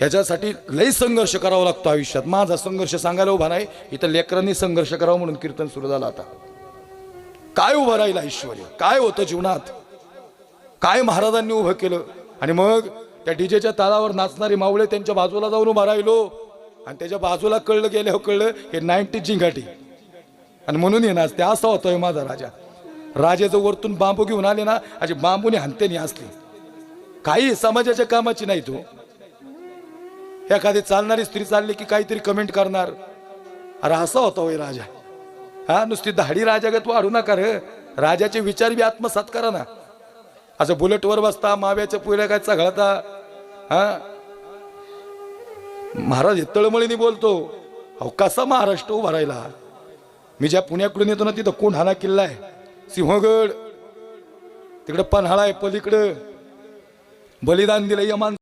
ह्याच्यासाठी लई संघर्ष करावा लागतो आयुष्यात. माझा संघर्ष सांगायला उभा नाही. इथं लेकरांनी संघर्ष करावा म्हणून कीर्तन सुरू झालं आता. काय उभं राहील ऐश्वर्य काय होतं जीवनात? काय महाराजांनी उभं केलं? आणि मग त्या डीजेच्या तालावर नाचणारी मावळे त्यांच्या बाजूला जाऊन उभा राहिलो. आणि त्याच्या बाजूला कळलं गेलं कळलं हे नाईन्टी जिंगाटी. आणि म्हणून हे नाचते. असा होतोय माझा राजा. राजाचं वरतून बांबू घेऊन आले ना अशी बांबूने हनतेने असली काही समाजाच्या कामाची नाही तो. एखादी चालणारी स्त्री चालली की काहीतरी कमेंट करणार. अरे असा होता होय राजा. हा नुसती धाडी राजागत वाढू नका रे. राजाचे विचार बी आत्मसात करा ना. असं बुलेटवर बसता माव्याच्या पुऱ्या काय चघळता. हा? महाराज हे तळमळीने बोलतो. अहो कसा महाराष्ट्र उभा राहिला? मी ज्या पुण्याकडून येतो ना तिथं कोंढाणा किल्ला आहे. सिंहगड. तिकडं पन्हाळा आहे पलीकडं. बलिदान दिलं यमान